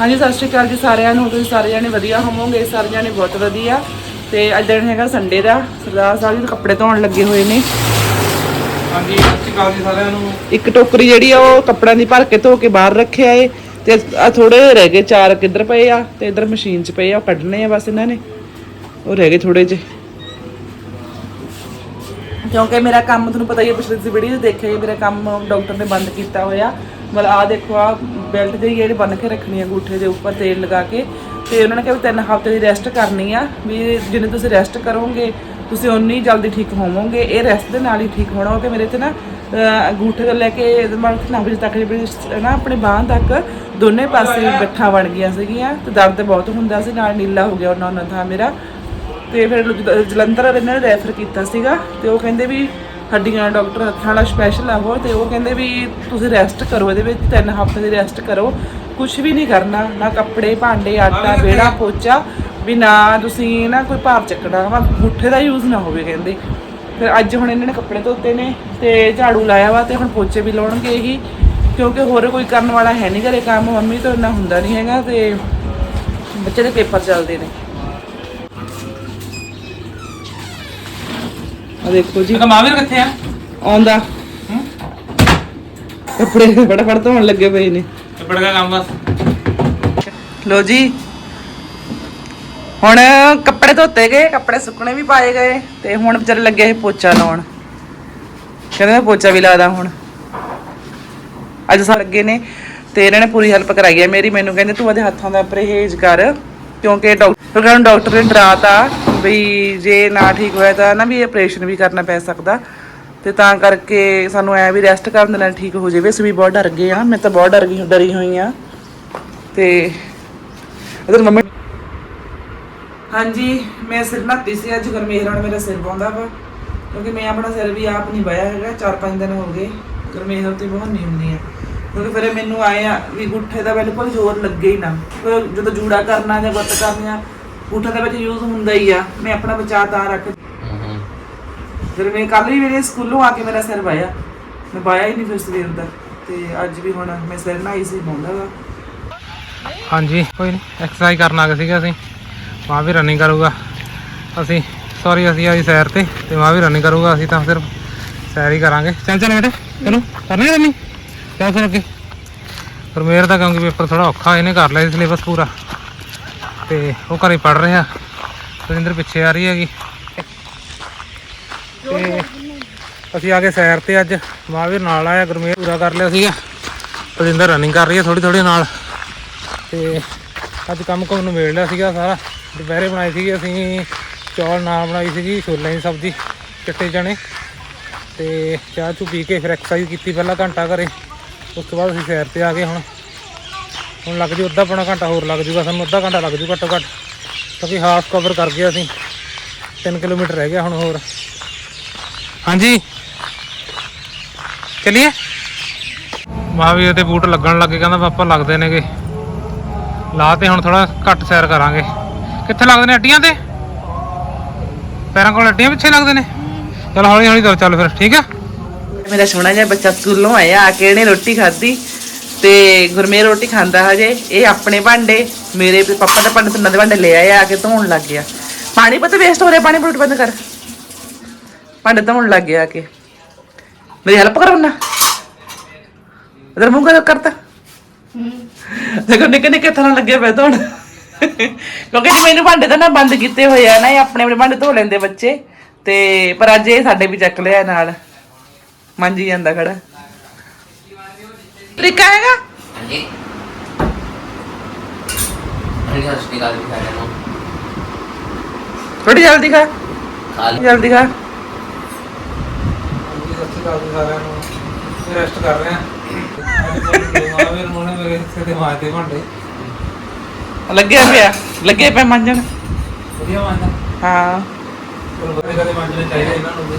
ਹਾਂਜੀ ਸਤਿ ਸ਼੍ਰੀ ਅਕਾਲ ਜੀ ਸਾਰਿਆਂ ਨੂੰ। ਤੁਸੀਂ ਸਾਰੇ ਜਾਣੇ ਵਧੀਆ ਹੋਵੋਗੇ? ਸਾਰੇ ਜਾਣੇ ਬਹੁਤ ਵਧੀਆ। ਤੇ ਅੱਜ ਦਿਨ ਹੈਗਾ ਸੰਡੇ ਦਾ। ਸਰਦਾਰ ਸਾਹਿਬ ਜੀ ਕੱਪੜੇ ਧੋਣ ਲੱਗੇ ਹੋਏ ਨੇ। ਹਾਂਜੀ ਸਤਿ ਸ਼੍ਰੀ ਅਕਾਲ ਜੀ ਸਾਰਿਆਂ ਨੂੰ। ਇੱਕ ਟੋਕਰੀ ਜਿਹੜੀ ਆ ਉਹ ਕੱਪੜਿਆਂ ਦੀ ਭਰ ਕੇ ਧੋ ਕੇ ਬਾਹਰ ਰੱਖਿਆ ਏ। ਤੇ ਆ ਥੋੜੇ ਰਹਿ ਗਏ ਚਾਰ ਕਿੱਧਰ ਪਏ ਆ ਤੇ ਇਧਰ ਮਸ਼ੀਨ 'ਚ ਪਏ ਆ ਉਹ ਕੱਢਣੇ ਆ ਬਸ ਇਹਨਾਂ ਨੇ। ਉਹ ਰਹਿ ਗਏ ਥੋੜੇ ਜਿਹੇ। ਕਿਉਂਕਿ ਮੇਰਾ ਕੰਮ ਤੁਹਾਨੂੰ ਪਤਾ ਹੀ ਹੈ ਪਿਛਲੀ ਵੀਡੀਓ ਦੇਖਿਆ ਹੀ ਮੇਰਾ ਕੰਮ ਡਾਕਟਰ ਨੇ ਬੰਦ ਕੀਤਾ ਹੋਇਆ। ਮਤਲਬ ਆ ਦੇਖੋ ਆ ਬੈਲਟ ਜਿਹੜੀ ਜਿਹੜੀ ਬੰਨ ਕੇ ਰੱਖਣੀ ਆ ਗੂਠੇ ਦੇ ਉੱਪਰ ਤੇਲ ਲਗਾ ਕੇ। ਤੇ ਉਹਨਾਂ ਨੇ ਕਿਹਾ ਵੀ ਤਿੰਨ ਹਫ਼ਤੇ ਦੀ ਰੈਸਟ ਕਰਨੀ ਆ, ਵੀ ਜਿੰਨੇ ਤੁਸੀਂ ਰੈਸਟ ਕਰੋਗੇ, ਤੁਸੀਂ ਉਨੀ ਜਲਦੀ ਠੀਕ ਹੋਵੋਗੇ। ਇਹ ਰੈਸਟ ਦੇ ਨਾਲ ਹੀ ਠੀਕ ਹੋਣਾ ਕਿ ਮੇਰੇ ਤੇ ਨਾ ਅੰਗੂਠੇ ਤੋਂ ਲੈ ਕੇ ਮਤਲਬ ਨਬਜ ਤੱਕ ਜਿਹੜੀ ਨਾ ਆਪਣੇ ਬਾਹਾਂ ਤੱਕ ਦੋਨੇ ਪਾਸੇ ਗੱਠਾਂ ਬਣ ਗਈਆਂ ਸੀਗੀਆਂ ਤੇ ਦਰਦ ਬਹੁਤ ਹੁੰਦਾ ਸੀ, ਨਾਲ ਨੀਲਾ ਹੋ ਗਿਆ ਉਹਨਾਂ ਉਹਨਾਂ ਥਾਂ ਮੇਰਾ। ਤੇ ਫਿਰ ਜਲੰਧਰ ਇਹਨਾਂ ਨੇ ਰੈਫਰ ਕੀਤਾ ਸੀਗਾ ਤੇ ਉਹ ਕਹਿੰਦੇ ਵੀ ਹੱਡੀਆਂ ਡਾਕਟਰ ਹੱਥਾਂ ਵਾਲਾ ਸਪੈਸ਼ਲ ਆ ਉਹ ਤੇ ਉਹ ਕਹਿੰਦੇ ਵੀ ਤੁਸੀਂ ਰੈਸਟ ਕਰੋ ਇਹਦੇ ਵਿੱਚ ਤਿੰਨ ਹਫ਼ਤੇ ਦੀ ਰੈਸਟ ਕਰੋ। ਕੁਝ ਵੀ ਨਹੀਂ ਕਰਨਾ ਨਾ ਕੱਪੜੇ ਭਾਂਡੇ ਆਟਾ ਵਿਹੜਾ ਪੋਚਾ ਵੀ ਨਾ ਤੁਸੀਂ ਨਾ ਕੋਈ ਭਾਰ ਚੱਕਣਾ ਵਾ ਗੁੱਠੇ ਦਾ ਯੂਜ਼ ਨਾ ਹੋਵੇ ਕਹਿੰਦੇ। ਫਿਰ ਅੱਜ ਹੁਣ ਇਹਨਾਂ ਨੇ ਕੱਪੜੇ ਧੋਤੇ ਨੇ ਤੇ ਝਾੜੂ ਲਾਇਆ ਵਾ ਤੇ ਹੁਣ ਪੋਚੇ ਵੀ ਲਾਉਣਗੇ ਇਹੀ ਕਿਉਂਕਿ ਹੋਰ ਕੋਈ ਕਰਨ ਵਾਲਾ ਹੈ ਨਹੀਂ ਘਰੇ ਕੰਮ ਮੰਮੀ ਤੋਂ ਇੰਨਾ ਹੁੰਦਾ ਨਹੀਂ ਹੈਗਾ ਤੇ ਬੱਚੇ ਦੇ ਪੇਪਰ ਚੱਲਦੇ ਨੇ। ਆ ਦੇਖੋ ਜੀ। ਮਾਵੀਰ ਕਿੱਥੇ ਆ? ਆਉਂਦਾ। ਕੱਪੜੇ ਫਟਾਫਟ ਧੋਣ ਲੱਗੇ ਪਏ ਨੇ। ਚਪੜ ਗਿਆ ਕੰਮ ਬਸ। ਲੋ ਜੀ। ਹੁਣ ਕੱਪੜੇ ਧੋਤੇ ਗਏ ਕੱਪੜੇ ਸੁੱਕਣੇ ਵੀ ਪਾਏ ਗਏ ਤੇ ਹੁਣ ਵਿਚਾਰੇ ਲੱਗੇ ਇਹ ਪੋਚਾ ਲਾਉਣ। ਕਹਿੰਦੇ ਪੋਚਾ ਵੀ ਲਾਦਾ ਹੁਣ। ਅੱਜ ਸਾਰੇ ਲੱਗੇ ਨੇ ਤੇ ਇਹਨਾਂ ਨੇ ਪੂਰੀ ਹੈਲਪ ਕਰਾਈ ਹੈ। ਮੇਰੀ ਮੈਨੂੰ ਕਹਿੰਦੇ ਤੂੰ ਉਹਦੇ ਹੱਥਾਂ ਦਾ ਪਰਹੇਜ਼ ਕਰ ਕਿਉਂਕਿ ਡਾਕਟਰ ਕਹਿੰਦਾ ਡਾਕਟਰ ਨੇ ਡਰਾਤਾ ਬਈ ਜੇ ਨਾ ਠੀਕ ਹੋਇਆ ਤਾਂ ਨਾ ਵੀ ਆਪਰੇਸ਼ਨ ਵੀ ਕਰਨਾ ਪੈ ਸਕਦਾ। ਤੇ ਤਾਂ ਕਰਕੇ ਸਾਨੂੰ ਐ ਵੀ ਰੈਸਟ ਕਰਨ ਦੇ ਨਾਲ ਠੀਕ ਹੋ ਜਾਵੇ। ਅਸੀਂ ਵੀ ਬਹੁਤ ਡਰ ਗਏ ਆ ਮੈਂ ਤਾਂ ਬਹੁਤ ਡਰ ਗਈ ਡਰੀ ਹੋਈ ਆ ਤੇ ਇਧਰ ਮੰਮੀ ਹਾਂਜੀ, ਮੈਂ ਸਿਰ ਨਹਾਤੀ ਸੀ ਅੱਜ ਗਰਮੇਰ ਨਾਲ ਮੇਰਾ ਸਿਰ ਪਾਉਂਦਾ ਵਾ। ਕਿਉਂਕਿ ਮੈਂ ਆਪਣਾ ਸਿਰ ਵੀ ਆਪ ਨਹੀਂ ਵਾਇਆ ਹੈਗਾ। 4-5 ਦਿਨ ਹੋ ਗਏ ਗਰਮੇਰ ਤੇ ਬਹੁਤ ਨਹੀਂ ਹੁੰਦੀ ਆ। ਕਿਉਂਕਿ ਫਿਰ ਮੈਨੂੰ ਆਏ ਆ ਵੀ ਗੁੱਠੇ ਦਾ ਬਿਲਕੁਲ ਜ਼ੋਰ ਲੱਗੇ ਹੀ ਨਾ। ਜਦੋਂ ਜੂੜਾ ਕਰਨਾ ਜਾਂ ਵੱਤ ਕਰਨਾ ਗੁੱਠੇ ਦੇ ਵਿੱਚ ਯੂਜ਼ ਹੁੰਦਾ ਹੀ ਆ। ਮੈਂ ਆਪਣਾ ਬਚਾਅ ਤਾਂ ਰੱਖ ਫਿਰ ਮੈਂ ਕੱਲ ਵੀ ਮੇਰੇ ਸਕੂਲੋਂ ਆ ਕੇ ਮੇਰਾ ਸਿਰ ਵਾਇਆ ਮੈਂ ਵਾਇਆ ਹੀ ਨਹੀਂ ਫਿਰ ਸਵੇਰ ਦਾ। ਤੇ ਅੱਜ ਵੀ ਹੁਣ ਮੈਂ ਸਿਰ ਨਹਾਈ ਸੀ ਪਾਉਂਦਾ ਵਾ। ਹਾਂਜੀ ਕੋਈ ਨਹੀਂ ਐਕਸਰਸਾਈਜ਼ ਕਰਨ ਆ ਗਏ ਸੀਗੇ ਅਸੀਂ। ਮਾਂ ਵੀ ਰਨਿੰਗ ਕਰੂਗਾ। ਅਸੀਂ ਸੌਰੀ ਅਸੀਂ ਆਈ ਸੈਰ ਤੇ। ਤੇ ਮਾਂ ਵੀ ਰਨਿੰਗ ਕਰੂਗਾ। ਅਸੀਂ ਤਾਂ ਸਿਰਫ ਸੈਰ ਹੀ ਕਰਾਂਗੇ। ਚੱਲ ਚੱਲ ਬੇਟਾ ਚਲੋ ਕਰਨੀ ਰਨਿੰਗ ਚੱਲ ਫਿਰ ਅੱਗੇ। ਪਰ ਮੇਰ ਦਾ ਕਿਉਂਕਿ ਪੇਪਰ ਥੋੜਾ ਔਖਾ ਇਹਨੇ ਕਰ ਲਿਆ ਸਿਲੇਬਸ ਪੂਰਾ। ਤੇ ਉਹ ਘਰੇ ਪੜ ਰਿਹਾ। ਸੁਰਿੰਦਰ ਪਿੱਛੇ ਆ ਰਹੀ ਹੈਗੀ। ਤੇ ਅਸੀਂ ਆ ਗਏ ਸੈਰ ਤੇ ਅੱਜ। ਮਹਾਵੀਰ ਨਾਲ ਆਇਆ ਗੁਰਮੇਰ ਪੂਰਾ ਕਰ ਲਿਆ ਸੀਗਾ। ਰਜਿੰਦਰ ਰਨਿੰਗ ਕਰ ਰਹੀ ਹੈ ਥੋੜੀ ਥੋੜੀ ਨਾਲ। ਤੇ ਅੱਜ ਕੰਮ ਕੰਮ ਨੂੰ ਮਿਲ ਲਿਆ ਸੀਗਾ ਸਾਰਾ। ਦੁਪਹਿਰੇ ਬਣਾਈ ਸੀਗੀ ਅਸੀਂ, ਚੌਲ ਨਾਲ ਬਣਾਈ ਸੀਗੀ ਛੋਲਿਆਂ ਦੀ ਸਬਜ਼ੀ, ਚਿੱਟੇ ਚਣੇ ਤੇ ਚਾਹ ਚੂ ਪੀ ਕੇ ਫਿਰ ਐਕਸਰਸਾਈਜ਼ ਕੀਤੀ ਪਹਿਲਾਂ ਘੰਟਾ ਘਰੇ। ਉਸ ਤੋਂ ਬਾਅਦ ਅਸੀਂ ਸੈਰ ਤੇ ਆ ਗਏ ਹੁਣ। ਹੁਣ ਲੱਗ ਜੂ ਅੱਧਾ ਪੌਣਾ ਘੰਟਾ, ਹੋਰ ਲੱਗ ਜੂਗਾ ਸਾਨੂੰ ਅੱਧਾ ਘੰਟਾ ਲੱਗ ਜੂ ਘੱਟੋ ਘੱਟ, ਕਿਉਂਕਿ ਹਾਫ ਕਵਰ ਕਰ ਗਏ ਅਸੀਂ। 3 ਕਿਲੋਮੀਟਰ ਰਹਿ ਗਿਆ ਹੁਣ ਹੋਰ। ਹਾਂਜੀ। ਚਲਿਏ? ਮਹਾਵੀਰ ਦੇ ਬੂਟ ਲੱਗਣ ਲੱਗੇ ਕਹਿੰਦਾ ਪਾਪਾ ਲੱਗਦੇ ਨੇਗੇ। ਲਾ ਤੇ ਹੁਣ ਥੋੜਾ ਘੱਟ ਸੈਰ ਕਰਾਂਗੇ। ਕਿੱਥੇ ਲੱਗਦੇ ਨੇ ਅੱਡੀਆਂ ਤੇ? ਪੈਰਾਂ ਕੋਲ ਅੱਡੀਆਂ ਪਿੱਛੇ ਲੱਗਦੇ ਨੇ? ਚਲ ਹੌਲੀ ਹੌਲੀ ਤੁਰ ਚੱਲ ਫਿਰ, ਠੀਕ ਆ? ਮੇਰਾ ਸੋਹਣਾ ਜਿਹਾ ਬੱਚਾ ਸਕੂਲੋਂ ਆਇਆ, ਆ ਕੇ ਇਹਨੇ ਰੋਟੀ ਖਾਧੀ। ਤੇ ਗੁਰਮੇਰ ਰੋਟੀ ਖਾਂਦਾ ਹਜੇ। ਇਹ ਆਪਣੇ ਭਾਂਡੇ, ਮੇਰੇ ਪਾਪਾ ਦੇ ਭਾਂਡੇ ਤੇ ਨਦੇ ਭਾਂਡੇ ਲੈ ਆਇਆ, ਆ ਕੇ ਧੋਣ ਲੱਗ ਗਿਆ। ਪਾਣੀ ਪਤਾ ਵੇਸਟ ਹੋ ਰਿਹਾ, ਪਾਣੀ ਬਰੂਟ ਬੰਦ ਕਰ। ਭਾਂਡੇ ਧੋਣ ਲੱਗ ਗਿਆ ਆ ਮੇਰੀ ਹੈਲਪ ਕਰੋ ਨਾ। ਇਧਰ ਮੂੰਹ ਕਰ ਕਰਤਾ ਦੇਖੋ, ਨਿੱਕੇ ਨਿੱਕੇ ਤਰ੍ਹਾਂ ਲੱਗੇ ਪਏ ਧੋਣ। ਕਿਉਂਕਿ ਜੇ ਮੈਨੂੰ ਭਾਂਡੇ ਤਾਂ ਨਾ ਬੰਦ ਕੀਤੇ ਹੋਏ ਆ ਨਾ, ਇਹ ਆਪਣੇ ਆਪਣੇ ਭਾਂਡੇ ਧੋ ਲੈਂਦੇ ਬੱਚੇ। ਤੇ ਪਰ ਅੱਜ ਇਹ ਸਾਡੇ ਵੀ ਚੱਕ ਲਿਆ ਨਾਲ। ਮਾਂਜੀ ਜਾਂਦਾ ਖੜਾ। ਤਰੀਕਾ ਹੈਗਾ? ਹਾਂਜੀ। ਹਾਂਜੀ ਸਤਿ ਸ਼੍ਰੀ ਅਕਾਲ ਜੀ ਸਾਰਿਆਂ ਨੂੰ ਥੋੜੀ ਜਲਦੀ ਖਾ। ਕੱਲ ਜਲਦੀ ਖਾ। ਸਤਿ ਸ਼੍ਰੀ ਅਕਾਲ ਜੀ ਸਾਰਿਆਂ ਨੂੰ। ਰੈਸਟ ਕਰ ਰਹੇ। ਆ ਮਹਾਵੀਰ ਨੂੰ ਨੇ ਮੇਰੇ ਹਿੱਸੇ ਤੇ ਮਾਰਦੇ ਭਾਂਡੇ। ਲੱਗਿਆ ਪਿਆ। ਲੱਗੇ ਪਿਆ ਮਾਂਜਣ। ਵਧੀਆ ਮਾਂਜਾ ਹਾਂ। ਚਲੋ ਕਦੇ ਕਦੇ ਮਾਂਜਣੇ ਚਾਹੀਦੇ ਇਹਨਾਂ ਨੂੰ ਵੀ।